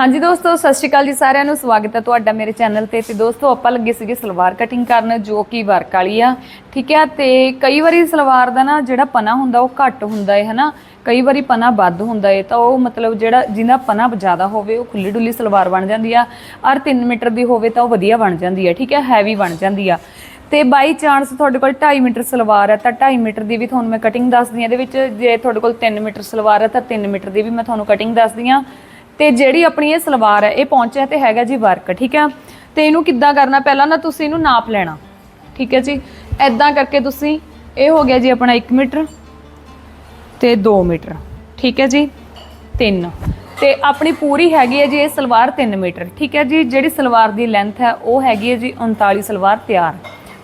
ਹਾਂਜੀ ਦੋਸਤੋ, ਸਤਿ ਸ਼੍ਰੀ ਅਕਾਲ ਜੀ ਸਾਰਿਆਂ ਨੂੰ। ਸਵਾਗਤ ਹੈ ਤੁਹਾਡਾ ਮੇਰੇ ਚੈਨਲ ਤੇ। ਤੇ ਦੋਸਤੋ, ਆਪਾਂ ਲੱਗੇ ਸੀਗੇ ਸਲਵਾਰ ਕਟਿੰਗ ਕਰਨ, ਜੋ ਕਿ ਵਰਕ ਵਾਲੀ ਆ। ਠੀਕ ਹੈ, ਤੇ ਕਈ ਵਾਰੀ ਸਲਵਾਰ ਦਾ ਨਾ ਜਿਹੜਾ ਪਨਾ ਹੁੰਦਾ, ਉਹ ਘੱਟ ਹੁੰਦਾ ਹੈ ਹਨਾ? ਕਈ ਵਾਰੀ ਪਨਾ ਵੱਧ ਹੁੰਦਾ ਹੈ ਤਾਂ ਉਹ ਮਤਲਬ ਜਿਹੜਾ ਜਿਹਦਾ ਪਨਾ ਜ਼ਿਆਦਾ ਹੋਵੇ, ਉਹ ਖੁੱਲੀ ਡੁੱਲੀ ਸਲਵਾਰ ਬਣ ਜਾਂਦੀ ਆ। ਔਰ 3 ਮੀਟਰ ਦੀ ਹੋਵੇ, ਤਾਂ ਉਹ ਵਧੀਆ ਬਣ ਜਾਂਦੀ ਆ। ਠੀਕ ਹੈ, ਹੈਵੀ ਬਣ ਜਾਂਦੀ ਆ। ਤੇ ਬਾਈ ਚਾਂਸ ਤੁਹਾਡੇ ਕੋਲ 2.5 ਮੀਟਰ ਸਲਵਾਰ ਹੈ ਤਾਂ 2.5 ਮੀਟਰ ਦੀ ਵੀ ਤੁਹਾਨੂੰ ਮੈਂ ਕਟਿੰਗ ਦੱਸਦੀ ਹਾਂ ਇਹਦੇ ਵਿੱਚ ਜੇ ਤੁਹਾਡੇ ਕੋਲ 3 ਮੀਟਰ ਸਲਵਾਰ ਹੈ ਤਾਂ 3 ਮੀਟਰ ਦੀ ਵੀ ਮੈਂ ਤੁਹਾਨੂੰ ਕਟਿੰਗ ਦੱਸਦੀ ਹਾਂ ਤੇ ਜਿਹੜੀ ਆਪਣੀ ਇਹ ਸਲਵਾਰ ਹੈ, ਇਹ ਪਹੁੰਚਿਆ ਤੇ ਹੈਗਾ ਜੀ ਵਰਕ ਠੀਕ ਹੈ? ਤੇ ਇਹਨੂੰ ਕਿੱਦਾਂ ਕਰਨਾ? ਪਹਿਲਾਂ ਨਾ ਤੁਸੀਂ ਇਹਨੂੰ ਨਾਪ ਲੈਣਾ, ਠੀਕ ਹੈ ਜੀ? ਐਦਾਂ ਕਰਕੇ ਤੁਸੀਂ, ਇਹ ਹੋ ਗਿਆ ਜੀ ਆਪਣਾ 1 ਮੀਟਰ ਤੇ 2 ਮੀਟਰ, ਠੀਕ ਹੈ ਜੀ? 3 ਤੇ ਆਪਣੀ ਪੂਰੀ ਹੈਗੀ ਹੈ ਜੀ ਇਹ ਸਲਵਾਰ 3 ਮੀਟਰ, ਠੀਕ ਹੈ ਜੀ? ਜਿਹੜੀ ਸਲਵਾਰ ਦੀ ਲੈਂਥ ਹੈ, ਉਹ ਹੈਗੀ ਹੈ ਜੀ 39 ਸਲਵਾਰ ਤਿਆਰ,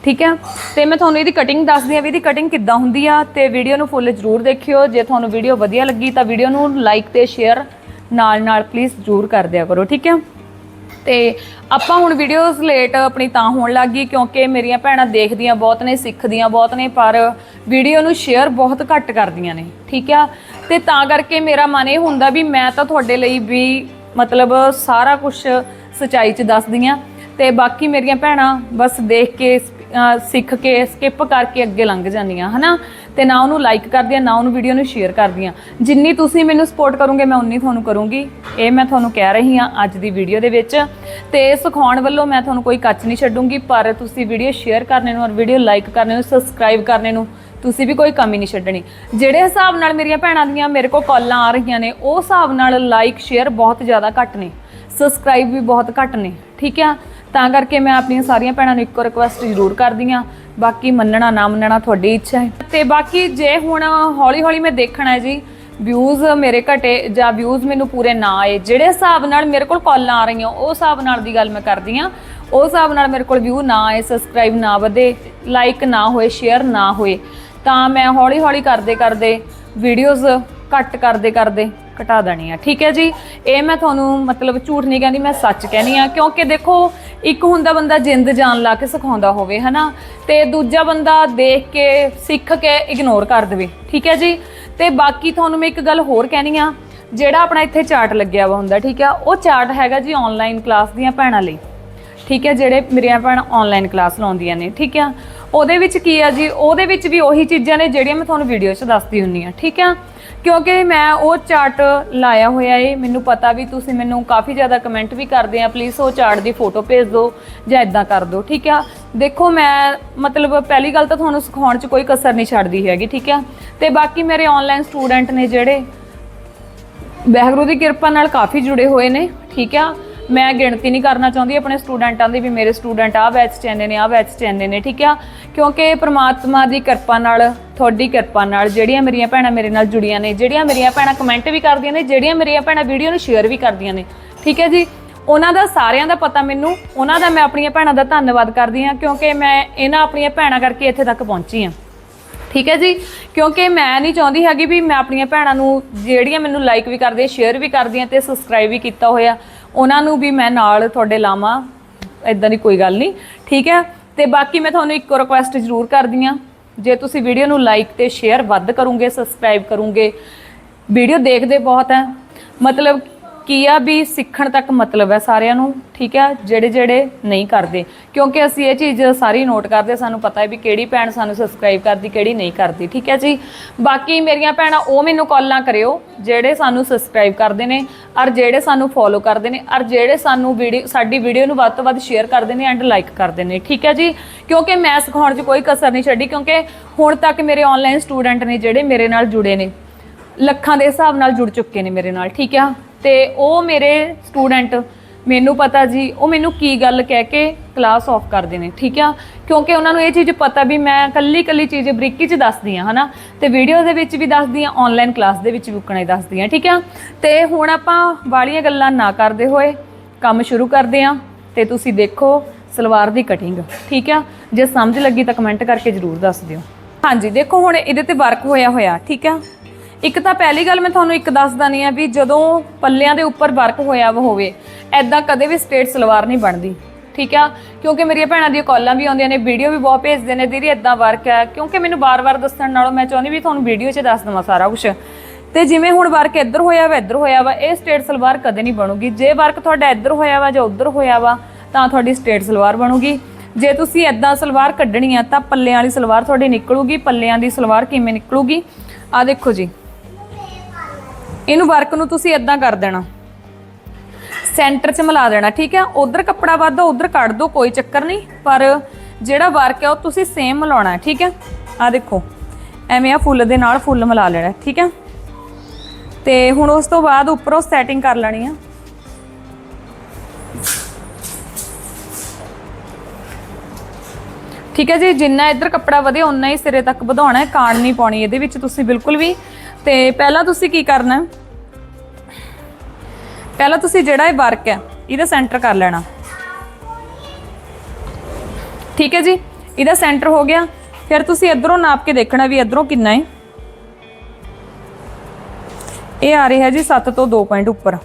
ਠੀਕ ਹੈ? ਤੇ ਮੈਂ ਤੁਹਾਨੂੰ ਇਹਦੀ ਕਟਿੰਗ ਦੱਸਦੀ ਆ ਵੀ ਇਹਦੀ ਕਟਿੰਗ ਕਿੱਦਾਂ ਹੁੰਦੀ ਆ, ਤੇ ਵੀਡੀਓ ਨੂੰ ਫੁੱਲ ਜ਼ਰੂਰ ਦੇਖਿਓ। ਜੇ ਤੁਹਾਨੂੰ ਵੀਡੀਓ ਵਧੀਆ ਲੱਗੀ ਤਾਂ ਵੀਡੀਓ ਨੂੰ ਲਾਈਕ ਤੇ ਸ਼ੇਅਰ ਨਾਲ ਨਾਲ ਪਲੀਜ਼ ਜ਼ਰੂਰ ਕਰ ਦਿਆ ਕਰੋ, ਠੀਕ ਹੈ? ਤੇ ਆਪਾਂ ਹੁਣ ਵੀਡੀਓਜ਼ ਲੇਟ ਆਪਣੀ ਤਾਂ ਹੋਣ ਲੱਗ ਗਈ ਕਿਉਂਕਿ ਮੇਰੀਆਂ ਭੈਣਾਂ ਦੇਖਦੀਆਂ ਬਹੁਤ ਨੇ, ਸਿੱਖਦੀਆਂ ਬਹੁਤ ਨੇ, ਪਰ ਵੀਡੀਓ ਨੂੰ ਸ਼ੇਅਰ ਬਹੁਤ ਘੱਟ ਕਰਦੀਆਂ ਨੇ, ਠੀਕ ਆ? ਤੇ ਤਾਂ ਕਰਕੇ ਮੇਰਾ ਮਨ ਇਹ ਹੁੰਦਾ ਵੀ ਮੈਂ ਤਾਂ ਤੁਹਾਡੇ ਲਈ ਵੀ ਮਤਲਬ ਸਾਰਾ ਕੁਝ ਸਚਾਈ 'ਚ ਦੱਸਦੀ ਆ। ਤੇ ਬਾਕੀ ਮੇਰੀਆਂ ਭੈਣਾਂ ਬਸ ਦੇਖ ਕੇ ਸਿੱਖ ਕੇ ਸਕਿਪ ਕਰਕੇ ਅੱਗੇ ਲੰਘ ਜਾਂਦੀਆਂ, ਹਨਾ? ਤੇ ਨਾ ਉਹਨੂੰ ਲਾਈਕ ਕਰਦੀਆਂ, ਨਾ ਉਹਨੂੰ ਵੀਡੀਓ ਨੂੰ ਸ਼ੇਅਰ ਕਰਦੀਆਂ। ਜਿੰਨੀ ਤੁਸੀਂ ਮੈਨੂੰ ਸਪੋਰਟ ਕਰੋਗੇ, ਮੈਂ ਉਨੀ ਤੁਹਾਨੂੰ ਕਰੂੰਗੀ। ਇਹ ਮੈਂ ਤੁਹਾਨੂੰ ਕਹਿ ਰਹੀ ਹਾਂ ਅੱਜ ਦੀ ਵੀਡੀਓ ਦੇ ਵਿੱਚ। ਤੇ ਸਿਖਾਉਣ ਵੱਲੋਂ ਮੈਂ ਤੁਹਾਨੂੰ ਕੋਈ ਕੱਚ ਨਹੀਂ ਛੱਡੂੰਗੀ, ਪਰ ਤੁਸੀਂ ਵੀਡੀਓ ਸ਼ੇਅਰ ਕਰਨੇ ਨੂੰ ਔਰ ਵੀਡੀਓ ਲਾਈਕ ਕਰਨੇ ਨੂੰ ਸਬਸਕ੍ਰਾਈਬ ਕਰਨੇ ਨੂੰ ਤੁਸੀਂ ਵੀ ਕੋਈ ਕਮੀ ਨਹੀਂ ਛੱਡਣੀ। ਜਿਹੜੇ ਹਿਸਾਬ ਨਾਲ ਮੇਰੀਆਂ ਭੈਣਾਂ ਦੀਆਂ ਮੇਰੇ ਕੋਲ ਕਾਲਾਂ ਆ ਰਹੀਆਂ ਨੇ, ਉਹ ਹਿਸਾਬ ਨਾਲ ਲਾਈਕ ਸ਼ੇਅਰ ਬਹੁਤ ਜ਼ਿਆਦਾ ਘੱਟ ਨੇ। ਸਬਸਕ੍ਰਾਈਬ ਵੀ ਬਹੁਤ ਘੱਟ ਨੇ, ਠੀਕ ਆ? ਤਾਂ ਕਰਕੇ ਮੈਂ ਆਪਣੀਆਂ ਸਾਰੀਆਂ ਭੈਣਾਂ ਨੂੰ ਇੱਕੋ ਰਿਕੁਐਸਟ ਜ਼ਰੂਰ ਕਰਦੀ ਆ ਬਾਕੀ ਮੰਨਣਾ, ਨਾ ਮੰਨਣਾ ਤੁਹਾਡੀ ਇੱਛਾ ਹੈ। ਤੇ ਬਾਕੀ ਜੇ ਹੁਣ ਹੌਲੀ ਹੌਲੀ ਮੈਂ ਦੇਖਣਾ ਹੈ ਜੀ ਵਿਊਜ਼ ਮੇਰੇ ਘਟੇ ਜਾਂ ਵਿਊਜ਼ ਮੈਨੂੰ ਪੂਰੇ ਨਾ ਆਏ, ਜਿਹੜੇ ਹਿਸਾਬ ਨਾਲ ਮੇਰੇ ਕੋਲ ਕਾਲਾਂ ਆ ਰਹੀਆਂ, ਉਹ ਹਿਸਾਬ ਨਾਲ ਦੀ ਗੱਲ ਮੈਂ ਕਰਦੀ ਆ ਉਸ ਹਿਸਾਬ ਨਾਲ ਮੇਰੇ ਕੋਲ ਵਿਊ ਨਾ ਆਏ ਸਬਸਕ੍ਰਾਈਬ ਨਾ ਵਧੇ ਲਾਈਕ ਨਾ ਹੋਏ ਸ਼ੇਅਰ ਨਾ ਹੋਏ, ਤਾਂ ਮੈਂ ਹੌਲੀ ਹੌਲੀ ਕਰਦੇ ਕਰਦੇ ਵੀਡੀਓਜ਼ ਕੱਟ ਕਰਦੇ ਕਰਦੇ ਘਟਾ ਦੇਣੀ ਆ। ਠੀਕ ਹੈ ਜੀ? ਇਹ ਮੈਂ ਤੁਹਾਨੂੰ ਮਤਲਬ ਝੂਠ ਨਹੀਂ ਕਹਿੰਦੀ, ਮੈਂ ਸੱਚ ਕਹਿੰਦੀ ਆ। ਕਿਉਂਕਿ ਦੇਖੋ, ਇੱਕ ਹੁੰਦਾ ਬੰਦਾ ਜਿੰਦ ਜਾਨ ਲਾ ਕੇ ਸਿਖਾਉਂਦਾ ਹੋਵੇ, ਹਨਾ? ਤੇ ਦੂਜਾ ਬੰਦਾ ਦੇਖ ਕੇ, ਸਿੱਖ ਕੇ ਇਗਨੋਰ ਕਰ ਦੇਵੇ। ਠੀਕ ਹੈ ਜੀ? ਤੇ ਬਾਕੀ ਤੁਹਾਨੂੰ ਮੈਂ ਇੱਕ ਗੱਲ ਹੋਰ ਕਹਿਣੀ ਆ, ਜਿਹੜਾ ਆਪਣਾ ਇੱਥੇ ਚਾਰਟ ਲੱਗਿਆ ਵਾ ਹੁੰਦਾ, ਠੀਕ ਆ? ਉਹ ਚਾਰਟ ਹੈਗਾ ਜੀ ਆਨਲਾਈਨ ਕਲਾਸ ਦੀਆਂ ਭੈਣਾਂ ਲਈ। ਠੀਕ ਹੈ, ਜਿਹੜੇ ਮੇਰੀਆਂ ਭੈਣਾਂ ਆਨਲਾਈਨ ਕਲਾਸ ਲਾਉਂਦੀਆਂ ਨੇ, ਠੀਕ ਆ? ਉਹਦੇ ਵਿੱਚ ਕੀ ਆ ਜੀ? ਉਹਦੇ ਵਿੱਚ ਵੀ ਉਹੀ ਚੀਜ਼ਾਂ ਨੇ ਜਿਹੜੀਆਂ ਮੈਂ ਤੁਹਾਨੂੰ ਵੀਡੀਓ 'ਚ ਦੱਸਦੀ ਹੁੰਨੀ ਆ ਠੀਕ ਆ? ਕਿਉਂਕਿ ਮੈਂ ਉਹ ਚਾਰਟ ਲਾਇਆ ਹੋਇਆ ਏ, ਮੈਨੂੰ ਪਤਾ ਵੀ ਤੁਸੀਂ ਮੈਨੂੰ ਕਾਫੀ ਜ਼ਿਆਦਾ ਕਮੈਂਟ ਵੀ ਕਰਦੇ ਆ ਪਲੀਜ਼ ਉਹ ਚਾਰਟ ਦੀ ਫੋਟੋ ਭੇਜ ਦਿਓ ਜਾਂ ਇਦਾਂ ਕਰ ਦਿਓ, ਠੀਕ ਆ? ਦੇਖੋ ਮੈਂ ਮਤਲਬ ਪਹਿਲੀ ਗੱਲ ਤਾਂ ਤੁਹਾਨੂੰ ਸਿਖਾਉਣ 'ਚ ਕੋਈ ਕਸਰ ਨਹੀਂ ਛੱਡਦੀ ਹੈਗੀ, ਠੀਕ ਆ? ਤੇ ਬਾਕੀ ਮੇਰੇ ਆਨਲਾਈਨ ਸਟੂਡੈਂਟ ਨੇ ਜਿਹੜੇ ਵਾਹਿਗੁਰੂ ਦੀ ਕਿਰਪਾ ਨਾਲ ਕਾਫੀ ਜੁੜੇ ਹੋਏ ਨੇ, ਠੀਕ ਆ? ਮੈਂ ਗਿਣਤੀ ਨਹੀਂ ਕਰਨਾ ਚਾਹੁੰਦੀ, ਆਪਣੇ ਸਟੂਡੈਂਟਾਂ ਦੀ ਵੀ ਮੇਰੇ ਸਟੂਡੈਂਟ ਆ ਬੈਚ ਚ ਆਉਂਦੇ ਨੇ ਆ ਬੈਚ ਚ ਆਉਂਦੇ ਨੇ, ਠੀਕ ਆ? ਕਿਉਂਕਿ ਪ੍ਰਮਾਤਮਾ ਦੀ ਕਿਰਪਾ ਨਾਲ, ਤੁਹਾਡੀ ਕਿਰਪਾ ਨਾਲ ਜਿਹੜੀਆਂ ਮੇਰੀਆਂ ਭੈਣਾਂ ਮੇਰੇ ਨਾਲ ਜੁੜੀਆਂ ਨੇ, ਜਿਹੜੀਆਂ ਮੇਰੀਆਂ ਭੈਣਾਂ ਕਮੈਂਟ ਵੀ ਕਰਦੀਆਂ ਨੇ, ਜਿਹੜੀਆਂ ਮੇਰੀਆਂ ਭੈਣਾਂ ਵੀਡੀਓ ਨੂੰ ਸ਼ੇਅਰ ਵੀ ਕਰਦੀਆਂ ਨੇ, ਠੀਕ ਹੈ ਜੀ? ਉਹਨਾਂ ਦਾ ਸਾਰਿਆਂ ਦਾ ਪਤਾ ਮੈਨੂੰ, ਉਹਨਾਂ ਦਾ ਮੈਂ ਆਪਣੀਆਂ ਭੈਣਾਂ ਦਾ ਧੰਨਵਾਦ ਕਰਦੀ ਹਾਂ, ਕਿਉਂਕਿ ਮੈਂ ਇਹਨਾਂ ਆਪਣੀਆਂ ਭੈਣਾਂ ਕਰਕੇ ਇੱਥੇ ਤੱਕ ਪਹੁੰਚੀ ਹਾਂ, ਠੀਕ ਹੈ ਜੀ? ਕਿਉਂਕਿ ਮੈਂ ਨਹੀਂ ਚਾਹੁੰਦੀ ਹੈਗੀ ਵੀ ਮੈਂ ਆਪਣੀਆਂ ਭੈਣਾਂ ਨੂੰ, ਜਿਹੜੀਆਂ ਮੈਨੂੰ ਲਾਈਕ ਵੀ ਕਰਦੀਆਂ ਸ਼ੇਅਰ ਵੀ ਕਰਦੀਆਂ ਤੇ ਸਬਸਕ੍ਰਾਈਬ ਵੀ ਕੀਤਾ ਹੋਇਆ। ਉਹਨਾਂ ਨੂੰ ਵੀ ਮੈਂ ਨਾਲ ਤੁਹਾਡੇ ਲਾਵਾਂ ਇਦਾਂ ਦੀ ਕੋਈ ਗੱਲ ਨਹੀਂ। ਠੀਕ ਹੈ? ਤੇ ਬਾਕੀ ਮੈਂ ਤੁਹਾਨੂੰ ਇੱਕ ਰਿਕੁਐਸਟ ਜ਼ਰੂਰ ਕਰਦੀ ਹਾਂ। ਜੇ ਤੁਸੀਂ ਵੀਡੀਓ ਨੂੰ ਲਾਈਕ ਤੇ ਸ਼ੇਅਰ ਵੱਧ ਕਰੋਗੇ ਸਬਸਕ੍ਰਾਈਬ ਕਰੋਗੇ ਵੀਡੀਓ ਦੇਖਦੇ ਬਹੁਤ ਹੈ। ਮਤਲਬ ਕੀ ਆ ਵੀ ਸਿੱਖਣ ਤੱਕ ਮਤਲਬ ਹੈ ਸਾਰਿਆਂ ਨੂੰ, ਠੀਕ ਹੈ, ਜਿਹੜੇ ਜਿਹੜੇ ਨਹੀਂ ਕਰਦੇ। ਕਿਉਂਕਿ ਅਸੀਂ ਇਹ ਚੀਜ਼ ਸਾਰੀ ਨੋਟ ਕਰਦੇ, ਸਾਨੂੰ ਪਤਾ ਹੈ ਵੀ ਕਿਹੜੀ ਭੈਣ ਸਾਨੂੰ ਸਬਸਕ੍ਰਾਈਬ ਕਰਦੀ, ਕਿਹੜੀ ਨਹੀਂ ਕਰਦੀ, ਠੀਕ ਹੈ ਜੀ? ਬਾਕੀ ਮੇਰੀਆਂ ਭੈਣਾਂ, ਉਹ ਮੈਨੂੰ ਕਾਲਾਂ ਕਰਿਓ, ਜਿਹੜੇ ਸਾਨੂੰ ਸਬਸਕ੍ਰਾਈਬ ਕਰਦੇ ਨੇ, ਔਰ ਜਿਹੜੇ ਸਾਨੂੰ ਫੋਲੋ ਕਰਦੇ ਨੇ, ਔਰ ਜਿਹੜੇ ਸਾਨੂੰ ਵੀਡੀਓ ਸਾਡੀ ਵੀਡੀਓ ਨੂੰ ਵੱਧ ਤੋਂ ਵੱਧ ਸ਼ੇਅਰ ਕਰਦੇ ਨੇ ਐਂਡ ਲਾਈਕ ਕਰਦੇ ਨੇ, ਠੀਕ ਹੈ ਜੀ? ਕਿਉਂਕਿ ਮੈਂ ਸਿਖਾਉਣ 'ਚ ਕੋਈ ਕਸਰ ਨਹੀਂ ਛੱਡੀ, ਕਿਉਂਕਿ ਹੁਣ ਤੱਕ ਮੇਰੇ ਆਨਲਾਈਨ ਸਟੂਡੈਂਟ ਨੇ ਜਿਹੜੇ ਮੇਰੇ ਨਾਲ ਜੁੜੇ ਨੇ, ਲੱਖਾਂ ਦੇ ਹਿਸਾਬ ਨਾਲ ਜੁੜ ਚੁੱਕੇ ਨੇ ਮੇਰੇ ਨਾਲ, ਠੀਕ ਹੈ ਤੇ ਉਹ ਮੇਰੇ ਸਟੂਡੈਂਟ, ਮੈਨੂੰ ਪਤਾ ਜੀ, ਉਹ ਮੈਨੂੰ ਕੀ ਗੱਲ ਕਹਿ ਕੇ ਕਲਾਸ ਆਫ ਕਰਦੇ ਨੇ, ਠੀਕ ਆ? ਕਿਉਂਕਿ ਉਹਨਾਂ ਨੂੰ ਇਹ ਚੀਜ਼ ਪਤਾ ਵੀ ਮੈਂ ਕੱਲੀ ਕੱਲੀ ਚੀਜ਼ ਬਰੀਕੀ ਚ ਦੱਸਦੀ ਆ, ਹਨਾ? ਤੇ ਵੀਡੀਓ ਦੇ ਵਿੱਚ ਵੀ ਦੱਸਦੀ ਆ ਆਨਲਾਈਨ ਕਲਾਸ ਦੇ ਵਿੱਚ ਵੀ ਉਕਣਾ ਹੀ ਦੱਸਦੀ ਆ, ਠੀਕ ਆ? ਤੇ ਹੁਣ ਆਪਾਂ ਵਾਲੀਆਂ ਗੱਲਾਂ ਨਾ ਕਰਦੇ ਹੋਏ ਕੰਮ ਸ਼ੁਰੂ ਕਰਦੇ ਆ, ਤੇ ਤੁਸੀਂ ਦੇਖੋ ਸਲਵਾਰ ਦੀ ਕਟਿੰਗ ਠੀਕ ਆ? ਜੇ ਸਮਝ ਲੱਗੀ ਤਾਂ ਕਮੈਂਟ ਕਰਕੇ ਜਰੂਰ ਦੱਸ ਦਿਓ। ਹਾਂਜੀ, ਦੇਖੋ ਹੁਣ ਇਹਦੇ ਤੇ ਵਰਕ ਹੋਇਆ ਹੋਇਆ ਠੀਕ ਆ? ਇੱਕ ਤਾਂ ਪਹਿਲੀ ਗੱਲ ਮੈਂ ਤੁਹਾਨੂੰ ਇੱਕ ਦੱਸ ਦਨੀ ਆ ਵੀ ਜਦੋਂ ਪੱਲਿਆਂ ਦੇ ਉੱਪਰ ਵਰਕ ਹੋਇਆ ਵਾ ਹੋਵੇ ਐਦਾਂ ਕਦੇ ਵੀ ਸਟੇਟ ਸਲਵਾਰ ਨਹੀਂ ਬਣਦੀ, ਠੀਕ ਆ? ਕਿਉਂਕਿ ਮੇਰੀਆਂ ਭੈਣਾਂ ਦੀਆਂ ਕਾਲਾਂ ਵੀ ਆਉਂਦੀਆਂ ਨੇ, ਵੀਡੀਓ ਵੀ ਬਹੁਤ ਭੇਜਦੇ ਨੇ, ਦੀਦੀ ਐਦਾਂ ਵਰਕ ਹੈ ਕਿਉਂਕਿ ਮੈਨੂੰ ਬਾਰ-ਬਾਰ ਦੱਸਣ ਨਾਲੋਂ ਮੈਂ ਚਾਹੁੰਦੀ ਵੀ ਤੁਹਾਨੂੰ ਵੀਡੀਓ 'ਚ ਦੱਸ ਦਵਾਂ ਸਾਰਾ ਕੁਝ ਤੇ ਜਿਵੇਂ ਹੁਣ ਵਰਕ ਇੱਧਰ ਹੋਇਆ ਵਾ, ਇੱਧਰ ਹੋਇਆ ਵਾ, ਇਹ ਸਟੇਟ ਸਲਵਾਰ ਕਦੇ ਨਹੀਂ ਬਣੂਗੀ। ਜੇ ਵਰਕ ਤੁਹਾਡਾ ਇੱਧਰ ਹੋਇਆ ਵਾ ਜਾਂ ਉੱਧਰ ਹੋਇਆ ਵਾ, ਤਾਂ ਤੁਹਾਡੀ ਸਟੇਟ ਸਲਵਾਰ ਬਣੂਗੀ। ਜੇ ਤੁਸੀਂ ਐਦਾਂ ਸਲਵਾਰ ਕੱਢਣੀ ਆ, ਤਾਂ ਪੱਲਿਆਂ ਵਾਲੀ ਸਲਵਾਰ ਤੁਹਾਡੀ ਨਿਕਲੂਗੀ, ਪੱਲਿਆਂ ਦੀ ਸਲਵਾਰ ਕਿਵੇਂ ਨਿਕਲੂਗੀ? ਆ ਦੇਖੋ ਜੀ। ਇਹਨੂੰ ਵਰਕ ਨੂੰ ਤੁਸੀਂ ਐਦਾਂ ਕਰ ਦੇਣਾ। ਸੈਂਟਰ 'ਚ ਮਿਲਾ ਦੇਣਾ, ਠੀਕ ਹੈ? ਉਧਰ ਕੱਪੜਾ ਵੱਧ, ਉਧਰ ਕੱਢ ਦੋ, ਕੋਈ ਚੱਕਰ ਨਹੀਂ। ਪਰ ਜਿਹੜਾ ਵਰਕ ਹੈ ਉਹ ਤੁਸੀਂ ਸੇਮ ਮਿਲਾਉਣਾ ਠੀਕ ਹੈ? ਆ ਦੇਖੋ, ਐਵੇਂ ਆ ਫੁੱਲ ਦੇ ਨਾਲ ਫੁੱਲ ਮਿਲਾ ਲੈਣਾ, ਠੀਕ ਹੈ? ਤੇ ਹੁਣ ਉਸ ਤੋਂ ਬਾਅਦ ਉੱਪਰੋਂ ਸੈਟਿੰਗ ਕਰ ਲੈਣੀ ਆ। ਠੀਕ ਹੈ ਜੀ, ਜਿੰਨਾ ਇੱਧਰ ਕੱਪੜਾ ਵਧੇ ਉਨਾ ਹੀ ਸਿਰੇ ਤੱਕ ਵਧਾਉਣਾ ਹੈ ਕਾਣ ਨਹੀਂ ਪਾਉਣੀ ਇਹਦੇ ਵਿੱਚ ਤੁਸੀਂ ਬਿਲਕੁਲ ਵੀ, ਤੇ ਪਹਿਲਾਂ ਤੁਸੀਂ ਕੀ ਕਰਨਾ ਹੈ? ਪਹਿਲਾਂ ਤੁਸੀਂ ਜਿਹੜਾ ਇਹ ਵਰਕ ਹੈ, ਇਹਦਾ ਸੈਂਟਰ ਕਰ ਲੈਣਾ। ਠੀਕ ਹੈ ਜੀ? ਇਹਦਾ ਸੈਂਟਰ ਹੋ ਗਿਆ। ਫਿਰ ਤੁਸੀਂ ਇਧਰੋਂ ਨਾਪ ਕੇ ਦੇਖਣਾ ਵੀ ਇਧਰੋਂ ਕਿੰਨਾ ਹੈ। ਇਹ ਆ ਰਿਹਾ ਜੀ 7 ਤੋਂ 2 ਪੁਆਇੰਟ ਉੱਪਰ।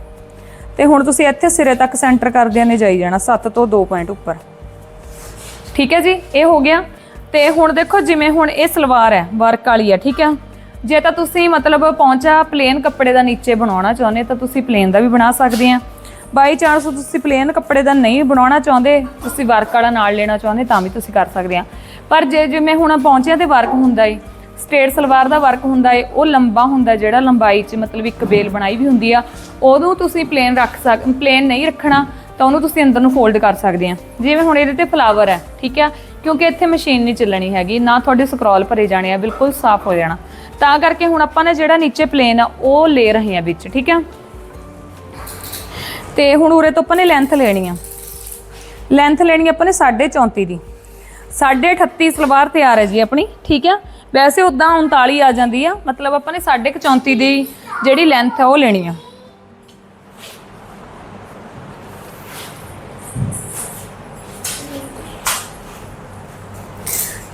ਤੇ ਹੁਣ ਤੁਸੀਂ ਇੱਥੇ ਸਿਰੇ ਤੱਕ ਸੈਂਟਰ ਕਰਦਿਆਂ ਨੇ ਜਾਈ ਜਾਣਾ 7 ਤੋਂ 2 ਪੁਆਇੰਟ ਉੱਪਰ। ਠੀਕ ਹੈ ਜੀ? ਇਹ ਹੋ ਗਿਆ। ਤੇ ਹੁਣ ਦੇਖੋ ਜਿਵੇਂ ਹੁਣ ਇਹ ਸਲਵਾਰ ਹੈ ਵਰਕ ਵਾਲੀ ਹੈ, ਠੀਕ ਹੈ? ਜੇ ਤਾਂ ਤੁਸੀਂ ਮਤਲਬ ਪਹੁੰਚਾ ਪਲੇਨ ਕੱਪੜੇ ਦਾ ਨੀਚੇ ਬਣਾਉਣਾ ਚਾਹੁੰਦੇ, ਤਾਂ ਤੁਸੀਂ ਪਲੇਨ ਦਾ ਵੀ ਬਣਾ ਸਕਦੇ ਆ। ਬਾਈ ਚਾਂਸ ਤੁਸੀਂ ਪਲੇਨ ਕੱਪੜੇ ਦਾ ਨਹੀਂ ਬਣਾਉਣਾ ਚਾਹੁੰਦੇ, ਤੁਸੀਂ ਵਰਕ ਵਾਲਾ ਨਾਲ ਲੈਣਾ ਚਾਹੁੰਦੇ, ਤਾਂ ਵੀ ਤੁਸੀਂ ਕਰ ਸਕਦੇ ਆ। ਪਰ ਜੇ ਜਿਵੇਂ ਹੁਣ ਪਹੁੰਚਿਆ ਤੇ ਵਰਕ ਹੁੰਦਾ ਏ, ਸਟੇਟ ਸਲਵਾਰ ਦਾ ਵਰਕ ਹੁੰਦਾ ਏ, ਉਹ ਲੰਬਾ ਹੁੰਦਾ ਜਿਹੜਾ ਲੰਬਾਈ 'ਚ ਮਤਲਬ ਇੱਕ ਬੇਲ ਬਣਾਈ ਵੀ ਹੁੰਦੀ ਆ, ਉਹਨੂੰ ਤੁਸੀਂ ਪਲੇਨ ਰੱਖ ਸਕ ਪਲੇਨ ਨਹੀਂ ਰੱਖਣਾ, ਤਾਂ ਉਹਨੂੰ ਤੁਸੀਂ ਅੰਦਰ ਨੂੰ ਫੋਲਡ ਕਰ ਸਕਦੇ ਆ। ਜਿਵੇਂ ਹੁਣ ਇਹਦੇ ਤੇ ਫਲਾਵਰ ਹੈ, ਠੀਕ ਹੈ ਕਿਉਂਕਿ ਇੱਥੇ ਮਸ਼ੀਨ ਨਹੀਂ ਚੱਲਣੀ ਹੈਗੀ, ਨਾ ਤੁਹਾਡੇ ਸਕਰੋਲ ਭਰੇ ਜਾਣੇ ਆ, ਬਿਲਕੁਲ ਸਾਫ਼ ਹੋ ਜਾਣਾ। ਤਾਂ ਕਰਕੇ ਹੁਣ ਆਪਾਂ ਨੇ ਜਿਹੜਾ ਨੀਚੇ ਪਲੇਨ ਆ, ਉਹ ਲੈ ਰਹੇ ਆ ਵਿੱਚ, ਠੀਕ ਹੈ ਤੇ ਹੁਣ ਉਰੇ ਤੋਂ ਆਪਾਂ ਨੇ ਲੈਂਥ ਲੈਣੀ ਆ। ਲੈਂਥ ਲੈਣੀ ਆਪਾਂ ਨੇ 34.5 ਦੀ। 38 ਸਲਵਾਰ ਤਿਆਰ ਹੈ ਜੀ ਆਪਣੀ, ਠੀਕ ਆ? ਵੈਸੇ ਉਦਾਂ 39 ਆ ਜਾਂਦੀ ਆ, ਮਤਲਬ ਆਪਾਂ ਨੇ 34 ਦੀ ਜਿਹੜੀ ਲੈਂਥ ਆ, ਉਹ ਲੈਣੀ ਆ।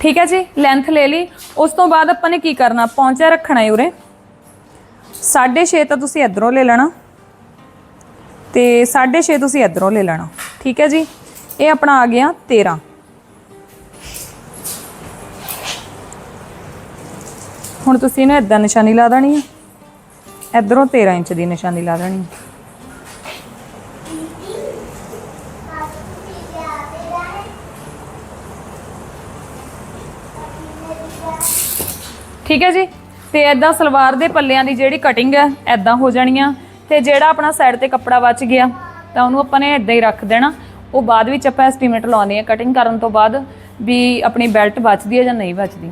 ਠੀਕ ਹੈ ਜੀ ਲੈਂਥ ਲੈ ਲਈ। ਉਸ ਤੋਂ ਬਾਅਦ ਆਪਾਂ ਨੇ ਕੀ ਕਰਨਾ? ਪੌਂਚਾ ਰੱਖਣਾ ਹੈ ਉਰੇ। 6.5 ਤਾਂ ਤੁਸੀਂ ਇਧਰੋਂ ਲੈ ਲੈਣਾ। ਤੇ 6.5 ਤੁਸੀਂ ਇਧਰੋਂ ਲੈ ਲੈਣਾ। ਠੀਕ ਹੈ ਜੀ? ਇਹ ਆਪਣਾ ਆ ਗਿਆ 13 ਹੁਣ ਤੁਸੀਂ ਇਹਨੂੰ ਇਦਾਂ ਨਿਸ਼ਾਨੀ ਲਾ ਦੇਣੀ ਹੈ ਇਧਰੋਂ 13 ਇੰਚ ਦੀ ਨਿਸ਼ਾਨੀ ਲਾ ਦੇਣੀ ਹੈ ਠੀਕ ਹੈ ਜੀ? ਤੇ ਐਦਾਂ ਸਲਵਾਰ ਦੇ ਪੱਲਿਆਂ ਦੀ ਜਿਹੜੀ ਕਟਿੰਗ ਹੈ ਐਦਾਂ ਹੋ ਜਾਣੀ ਆ। ਤੇ ਜਿਹੜਾ ਆਪਣਾ ਸਾਈਡ ਤੇ ਕੱਪੜਾ ਬਚ ਗਿਆ, ਤਾਂ ਉਹਨੂੰ ਆਪਾਂ ਨੇ ਐਦਾਂ ਹੀ ਰੱਖ ਦੇਣਾ। ਉਹ ਬਾਅਦ ਵਿੱਚ ਆਪਾਂ ਐਸਟੀਮੇਟ ਲਾਉਣੇ ਆ ਕਟਿੰਗ ਕਰਨ ਤੋਂ ਬਾਅਦ ਵੀ ਆਪਣੀ ਬੈਲਟ ਬਚਦੀ ਹੈ ਜਾਂ ਨਹੀਂ ਬਚਦੀ।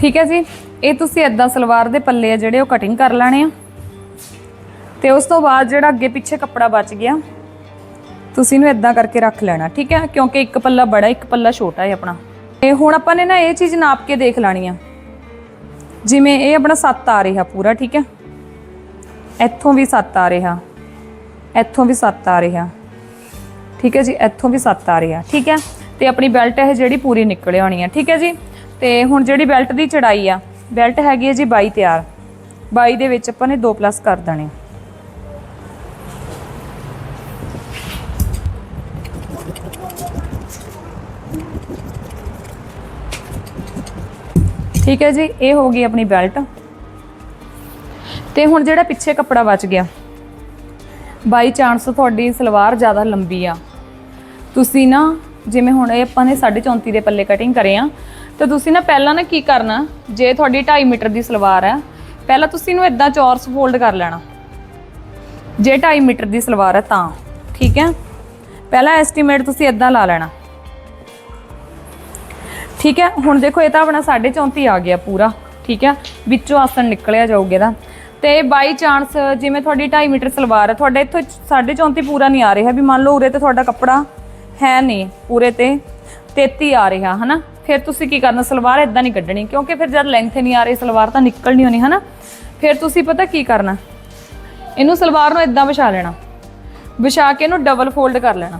ਠੀਕ ਹੈ ਜੀ? ਇਹ ਤੁਸੀਂ ਐਦਾਂ ਸਲਵਾਰ ਦੇ ਪੱਲੇ ਆ ਜਿਹੜੇ ਉਹ ਕਟਿੰਗ ਕਰ ਲੈਣੇ ਆ। ਤੇ ਉਸ ਤੋਂ ਬਾਅਦ ਜਿਹੜਾ ਅੱਗੇ ਪਿੱਛੇ ਕੱਪੜਾ ਬਚ ਗਿਆ, ਤੁਸੀਂ ਇਹਨੂੰ ਇਦਾਂ ਕਰਕੇ ਰੱਖ ਲੈਣਾ, ਠੀਕ ਹੈ? ਕਿਉਂਕਿ ਇੱਕ ਪੱਲਾ ਬੜਾ ਇੱਕ ਪੱਲਾ ਛੋਟਾ ਹੈ ਆਪਣਾ। ਤੇ ਹੁਣ ਆਪਾਂ ਨੇ ਨਾ ਇਹ ਚੀਜ਼ ਨਾਪ ਕੇ ਦੇਖ ਲੈਣੀ ਆ। ਜਿਵੇਂ ਇਹ ਆਪਣਾ 7 ਆ ਰਿਹਾ ਪੂਰਾ, ਠੀਕ ਹੈ? ਇੱਥੋਂ ਵੀ 7 ਆ ਰਿਹਾ, ਇੱਥੋਂ ਵੀ 7 ਆ ਰਿਹਾ, ਠੀਕ ਹੈ ਜੀ? ਇੱਥੋਂ ਵੀ 7 ਆ ਰਿਹਾ, ਠੀਕ ਹੈ? ਤੇ ਆਪਣੀ ਬੈਲਟ ਇਹ ਜਿਹੜੀ ਪੂਰੀ ਨਿਕਲ ਆਉਣੀ ਹੈ ਠੀਕ ਹੈ ਜੀ? ਤੇ ਹੁਣ ਜਿਹੜੀ ਬੈਲਟ ਦੀ ਚੜਾਈ ਆ, ਬੈਲਟ ਹੈਗੀ ਹੈ ਜੀ 22 ਤਿਆਰ। 22 ਦੇ ਵਿੱਚ ਆਪਾਂ ਨੇ 2 ਪਲੱਸ ਕਰ ਦੇਣੇ ਠੀਕ ਹੈ ਜੀ, ਇਹ ਹੋ ਗਈ ਆਪਣੀ ਬੈਲਟ। ਤੇ ਹੁਣ ਜਿਹੜਾ ਪਿੱਛੇ ਕੱਪੜਾ ਬਚ ਗਿਆ। ਬਾਈ ਚਾਂਸ ਤੁਹਾਡੀ ਸਲਵਾਰ ਜ਼ਿਆਦਾ ਲੰਬੀ ਆ। ਤੁਸੀਂ ਨਾ, ਜਿਵੇਂ ਹੁਣ ਇਹ ਆਪਾਂ ਨੇ 34.5 ਦੇ ਪੱਲੇ ਕਟਿੰਗ ਕਰੇ ਆ, ਤਾਂ ਤੁਸੀਂ ਨਾ ਪਹਿਲਾਂ ਨਾ ਕੀ ਕਰਨਾ, ਜੇ ਤੁਹਾਡੀ 2.5 ਮੀਟਰ ਦੀ ਸਲਵਾਰ ਹੈ ਪਹਿਲਾਂ ਤੁਸੀਂ ਇਹਨੂੰ ਇਦਾਂ ਚੌਰਸ ਫੋਲਡ ਕਰ ਲੈਣਾ। ਜੇ 2.5 ਮੀਟਰ ਦੀ ਸਲਵਾਰ ਹੈ ਤਾਂ, ਠੀਕ ਹੈ? ਪਹਿਲਾ ਐਸਟੀਮੇਟ ਤੁਸੀਂ ਇਦਾਂ ਲਾ ਲੈਣਾ। ਠੀਕ ਹੈ? ਹੁਣ ਦੇਖੋ, ਇਹ ਤਾਂ ਆਪਣਾ 34.5 ਆ ਗਿਆ ਪੂਰਾ, ਠੀਕ ਹੈ? ਵਿੱਚੋਂ ਆਸਣ ਨਿਕਲਿਆ ਜਾਊਗਾ ਇਹਦਾ। ਤੇ ਬਾਈ ਚਾਂਸ ਜਿਵੇਂ ਤੁਹਾਡੀ 2.5 ਮੀਟਰ ਸਲਵਾਰ ਹੈ, ਤੁਹਾਡੇ ਇੱਥੋਂ 34.5 ਪੂਰਾ ਨਹੀਂ ਆ ਰਿਹਾ ਵੀ ਮੰਨ ਲਓ ਉਰੇ ਤੇ ਤੁਹਾਡਾ ਕੱਪੜਾ ਹੈ ਨਹੀਂ ਪੂਰੇ ਤੇ 33 ਆ ਰਿਹਾ, ਹਨਾ? ਫਿਰ ਤੁਸੀਂ ਕੀ ਕਰਨਾ, ਸਲਵਾਰ ਇਦਾਂ ਨਹੀਂ ਕੱਢਣੀ, ਕਿਉਂਕਿ ਫਿਰ ਜਦ ਲੈਂਥ ਨਹੀਂ ਆ ਰਹੀ, ਸਲਵਾਰ ਤਾਂ ਨਿਕਲਣੀ ਹੋਣੀ, ਹਨਾ? ਫਿਰ ਤੁਸੀਂ ਪਤਾ ਕੀ ਕਰਨਾ? ਇਹਨੂੰ ਸਲਵਾਰ ਨੂੰ ਇਦਾਂ ਵਿਛਾ ਲੈਣਾ। ਵਿਛਾ ਕੇ ਇਹਨੂੰ ਡਬਲ ਫੋਲਡ ਕਰ ਲੈਣਾ।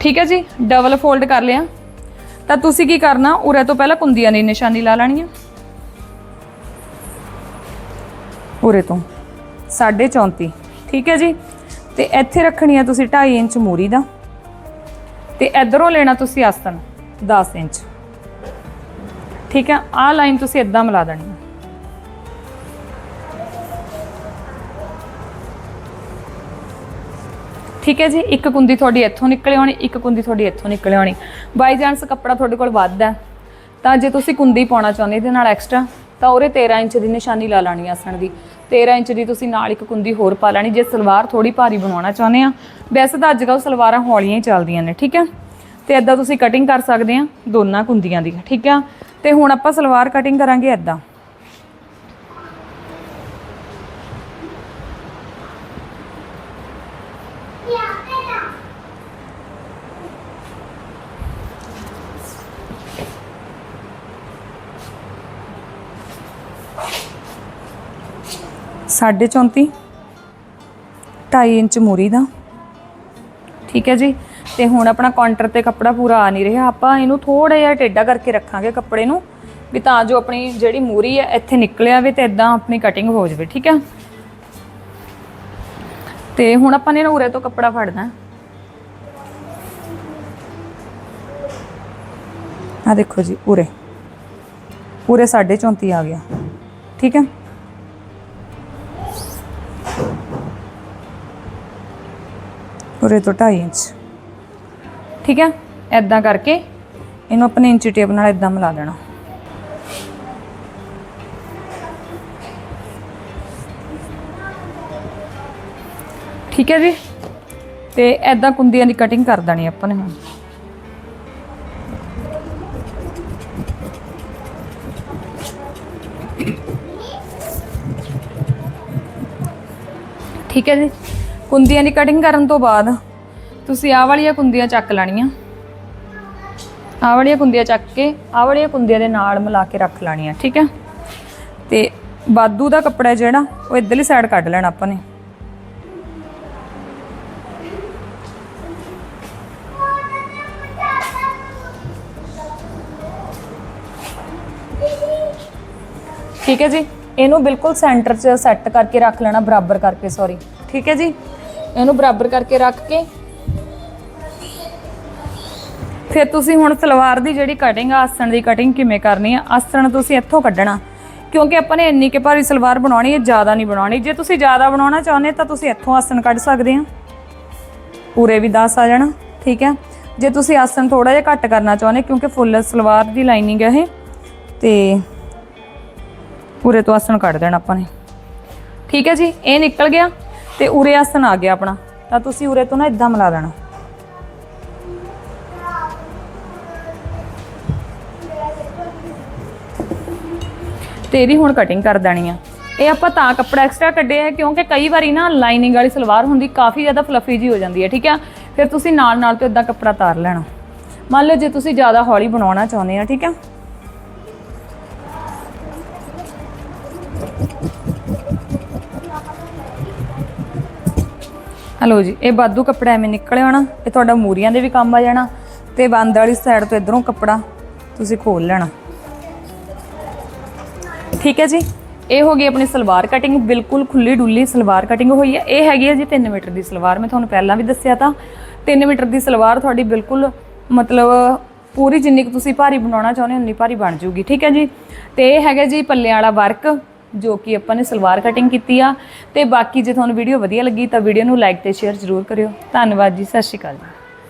ਠੀਕ ਹੈ ਜੀ ਡਬਲ ਫੋਲਡ ਕਰ ਲਿਆ। ਤਾਂ ਤੁਸੀਂ ਕੀ ਕਰਨਾ, ਉਰੇ ਤੋਂ ਪਹਿਲਾਂ ਕੁੰਦੀਆਂ ਦੀ ਨਿਸ਼ਾਨੀ ਲਾ ਲੈਣੀ ਹੈ ਉਰੇ ਤੋਂ 34 ਠੀਕ ਹੈ ਜੀ? ਤੇ ਇੱਥੇ ਰੱਖਣੀ ਆ ਤੁਸੀਂ 2.5 ਇੰਚ ਮੂਰੀ ਦਾ। ਤੇ ਇਧਰੋਂ ਲੈਣਾ ਤੁਸੀਂ ਆਸਨ 10 ਇੰਚ। ਠੀਕ ਹੈ, ਆਹ ਲਾਈਨ ਤੁਸੀਂ ਇਦਾਂ ਮਿਲਾ ਦੇਣੀ ਹੈ ਠੀਕ ਹੈ ਜੀ? ਇੱਕ ਕੁੰਦੀ ਤੁਹਾਡੀ ਇੱਥੋਂ ਨਿਕਲੇ ਆਉਣੀ ਇੱਕ ਕੁੰਦੀ ਤੁਹਾਡੀ ਇੱਥੋਂ ਨਿਕਲੇ ਆਉਣੀ ਬਾਈ ਚਾਂਸ ਕੱਪੜਾ ਤੁਹਾਡੇ ਕੋਲ ਵੱਧ ਹੈ। ਤਾਂ ਜੇ ਤੁਸੀਂ ਕੁੰਦੀ ਪਾਉਣਾ ਚਾਹੁੰਦੇ ਇਹਦੇ ਨਾਲ ਐਕਸਟਰਾ ਤਾਂ ਉਹਰੇ 13 ਇੰਚ ਦੀ ਨਿਸ਼ਾਨੀ ਲਾ ਲੈਣੀ ਆਸਣ ਦੀ। 13 ਇੰਚ ਦੀ ਤੁਸੀਂ ਨਾਲ ਇੱਕ ਕੁੰਦੀ ਹੋਰ ਪਾ ਲੈਣੀ, ਜੇ ਸਲਵਾਰ ਥੋੜੀ ਭਾਰੀ ਬਣਾਉਣਾ ਚਾਹੁੰਦੇ ਆ। ਵੈਸੇ ਤਾਂ ਅੱਜ ਕੱਲ ਸਲਵਾਰਾਂ ਹੌਲੀਆਂ ਹੀ ਚੱਲਦੀਆਂ ਨੇ, ਠੀਕ ਹੈ? ਤੇ ਐਦਾਂ ਤੁਸੀਂ ਕਟਿੰਗ ਕਰ ਸਕਦੇ ਆ ਦੋਨਾਂ ਕੁੰਦੀਆਂ ਦੀ, ਠੀਕ ਹੈ ਤੇ ਹੁਣ ਆਪਾਂ ਸਲਵਾਰ ਕਟਿੰਗ ਕਰਾਂਗੇ ਐਦਾਂ 34.5 2.5 ਇੰਚ ਮੋਰੀ ਦਾ। ਠੀਕ ਹੈ ਜੀ। ਅਤੇ ਹੁਣ ਆਪਣਾ ਕਾਊਂਟਰ ਤੇ ਕੱਪੜਾ ਪੂਰਾ ਆ ਨਹੀਂ ਰਿਹਾ। ਆਪਾਂ ਇਹਨੂੰ ਥੋੜ੍ਹਾ ਜਿਹਾ ਟੇਢਾ ਕਰਕੇ ਰੱਖਾਂਗੇ ਕੱਪੜੇ ਨੂੰ, ਵੀ ਤਾਂ ਜੋ ਆਪਣੀ ਜਿਹੜੀ ਮੂਰੀ ਹੈ ਇੱਥੇ ਨਿਕਲਿਆ ਵੇ ਅਤੇ ਇੱਦਾਂ ਆਪਣੀ ਕਟਿੰਗ ਹੋ ਜਾਵੇ। ਠੀਕ ਹੈ। ਅਤੇ ਹੁਣ ਆਪਾਂ ਨੇ ਉਰੇ ਤੋਂ ਕੱਪੜਾ ਫੜਨਾ। ਆ ਦੇਖੋ ਜੀ, ਉਰੇ। ਉਰੇ ਸਾਢੇ ਚੌਂਤੀ ਆ ਗਿਆ। ਠੀਕ ਹੈ। ਉਰੇ ਤੋਂ 2.5 ਇੰਚ। ਠੀਕ ਹੈ ਐਦਾਂ ਕਰਕੇ ਇਹਨੂੰ ਆਪਣੇ ਇੰਚੀ ਟੇਪ ਨਾਲ ਐਦਾਂ ਮਿਲਾ ਦੇਣਾ। ਠੀਕ ਹੈ ਜੀ? ਤੇ ਐਦਾਂ ਕੁੰਦੀਆਂ ਦੀ ਕਟਿੰਗ ਕਰ ਦੇਣੀ ਆਪਾਂ ਨੇ ਹੁਣ। ਠੀਕ ਹੈ ਜੀ? ਕੁੰਦੀਆਂ ਦੀ ਕਟਿੰਗ ਕਰਨ ਤੋਂ ਬਾਅਦ ਤੁਸੀਂ ਆਹ ਵਾਲੀਆਂ ਕੁੰਦੀਆਂ ਚੱਕ ਲੈਣੀਆਂ। ਆਹ ਵਾਲੀਆਂ ਕੁੰਦੀਆਂ ਚੱਕ ਕੇ ਆਹ ਵਾਲੀਆਂ ਕੁੰਦੀਆਂ ਦੇ ਨਾਲ ਮਿਲਾ ਕੇ ਰੱਖ ਲੈਣੀਆਂ, ਠੀਕ ਹੈ? ਤੇ ਬਾਦੂ ਦਾ ਕੱਪੜਾ ਜਿਹੜਾ, ਉਹ ਇੱਧਰਲੀ ਸਾਈਡ ਕੱਢ ਲੈਣਾ ਆਪਾਂ ਨੇ। ਠੀਕ ਹੈ ਜੀ? ਇਹਨੂੰ ਬਿਲਕੁਲ ਸੈਂਟਰ 'ਚ ਸੈੱਟ ਕਰਕੇ ਰੱਖ ਲੈਣਾ, ਬਰਾਬਰ ਕਰਕੇ ਸੌਰੀ ਠੀਕ ਹੈ ਜੀ? ਇਹਨੂੰ ਬਰਾਬਰ ਕਰਕੇ ਰੱਖ ਕੇ। ਫਿਰ ਤੁਸੀਂ ਹੁਣ ਸਲਵਾਰ ਦੀ ਜਿਹੜੀ ਕਟਿੰਗ ਆ, ਆਸਣ ਦੀ ਕਟਿੰਗ ਕਿਵੇਂ ਕਰਨੀ ਆ? ਆਸਣ ਤੁਸੀਂ ਇੱਥੋਂ ਕੱਢਣਾ। ਕਿਉਂਕਿ ਆਪਾਂ ਨੇ ਇੰਨੀ ਕਿ ਭਾਰੀ ਸਲਵਾਰ ਬਣਾਉਣੀ ਹੈ ਜ਼ਿਆਦਾ ਨਹੀਂ ਬਣਾਉਣੀ। ਜੇ ਤੁਸੀਂ ਜ਼ਿਆਦਾ ਬਣਾਉਣਾ ਚਾਹੁੰਦੇ ਤਾਂ ਤੁਸੀਂ ਇੱਥੋਂ ਆਸਣ ਕੱਢ ਸਕਦੇ ਆ। ਪੂਰੇ ਵੀ 10 ਆ ਜਾਣਾ, ਠੀਕ ਹੈ ਜੇ ਤੁਸੀਂ ਆਸਣ ਥੋੜਾ ਜਿਹਾ ਘੱਟ ਕਰਨਾ ਚਾਹੁੰਦੇ, ਕਿਉਂਕਿ ਫੁੱਲ ਸਲਵਾਰ ਦੀ ਲਾਈਨਿੰਗ ਹੈ ਇਹ, ਤੇ ਪੂਰੇ ਤੋਂ ਆਸਣ ਕੱਢ ਦੇਣਾ ਆਪਾਂ ਨੇ। ਠੀਕ ਹੈ ਜੀ, ਇਹ ਨਿਕਲ ਗਿਆ। ਤੇ ਉਰੇ ਆਸਣ ਆ ਗਿਆ ਆਪਣਾ, ਤਾਂ ਤੁਸੀਂ ਉਰੇ ਤੋਂ ਨਾ ਇਦਾਂ ਮਿਲਾ ਦੇਣਾ ਤੇ ਇਹਦੀ ਹੁਣ ਕਟਿੰਗ ਕਰ ਦੇਣੀ ਆ। ਇਹ ਆਪਾਂ ਤਾਂ ਕੱਪੜਾ ਐਕਸਟਰਾ ਕੱਢਿਆ ਹੈ ਕਿਉਂਕਿ ਕਈ ਵਾਰੀ ਨਾ ਲਾਈਨਿੰਗ ਵਾਲੀ ਸਲਵਾਰ ਹੁੰਦੀ ਕਾਫੀ ਜ਼ਿਆਦਾ ਫਲਫੀ ਜੀ ਹੋ ਜਾਂਦੀ ਹੈ, ਠੀਕ ਆ? ਫਿਰ ਤੁਸੀਂ ਨਾਲ ਨਾਲ ਤੋਂ ਇਦਾਂ ਕੱਪੜਾ ਤਾਰ ਲੈਣਾ। ਮੰਨ ਲਓ ਜੇ ਤੁਸੀਂ ਜ਼ਿਆਦਾ ਹੌਲੀ ਬਣਾਉਣਾ ਚਾਹੁੰਦੇ ਆ, ਠੀਕ ਆ? ਹਲੋ ਜੀ, ਇਹ ਬਾਦੂ ਕੱਪੜਾ ਐਵੇਂ ਨਿਕਲ ਆਉਣਾ ਇਹ ਤੁਹਾਡਾ ਮੂਰੀਆਂ ਦੇ ਵੀ ਕੰਮ ਆ ਜਾਣਾ ਤੇ ਬੰਦ ਵਾਲੀ ਸਾਈਡ ਤੋਂ ਇਧਰੋਂ ਕੱਪੜਾ ਤੁਸੀਂ ਖੋਲ ਲੈਣਾ। ਠੀਕ ਹੈ ਜੀ, ਇਹ ਹੋ ਗਈ ਆਪਣੀ ਸਲਵਾਰ ਕਟਿੰਗ ਬਿਲਕੁਲ ਖੁੱਲੀ ਡੁੱਲੀ ਸਲਵਾਰ ਕਟਿੰਗ ਹੋਈ ਹੈ। ਇਹ ਹੈਗੀ ਹੈ ਜੀ 3 ਮੀਟਰ ਦੀ ਸਲਵਾਰ, ਮੈਂ ਤੁਹਾਨੂੰ ਪਹਿਲਾਂ ਵੀ ਦੱਸਿਆ ਤਾਂ। 3 ਮੀਟਰ ਦੀ ਸਲਵਾਰ ਤੁਹਾਡੀ ਬਿਲਕੁਲ ਮਤਲਬ ਪੂਰੀ ਜਿੰਨੀ ਕੁ ਤੁਸੀਂ ਭਾਰੀ ਬਣਾਉਣਾ ਚਾਹੁੰਦੇ ਹੋ, ਉਨੀ ਭਾਰੀ ਬਣ ਜੂਗੀ ਠੀਕ ਹੈ ਜੀ, ਤੇ ਇਹ ਹੈਗਾ ਜੀ ਪੱਲੇ ਵਾਲਾ ਵਰਕ ਜੋ ਕਿ ਆਪਾਂ ਨੇ ਸਲਵਾਰ ਕਟਿੰਗ ਕੀਤੀ ਆ। ਤੇ ਬਾਕੀ ਜੇ ਤੁਹਾਨੂੰ ਵੀਡੀਓ ਵਧੀਆ ਲੱਗੀ ਤਾਂ ਵੀਡੀਓ ਨੂੰ ਲਾਈਕ ਤੇ ਸ਼ੇਅਰ ਜ਼ਰੂਰ ਕਰਿਓ। ਧੰਨਵਾਦ ਜੀ, ਸਤਿ ਸ਼੍ਰੀ ਅਕਾਲ ਜੀ।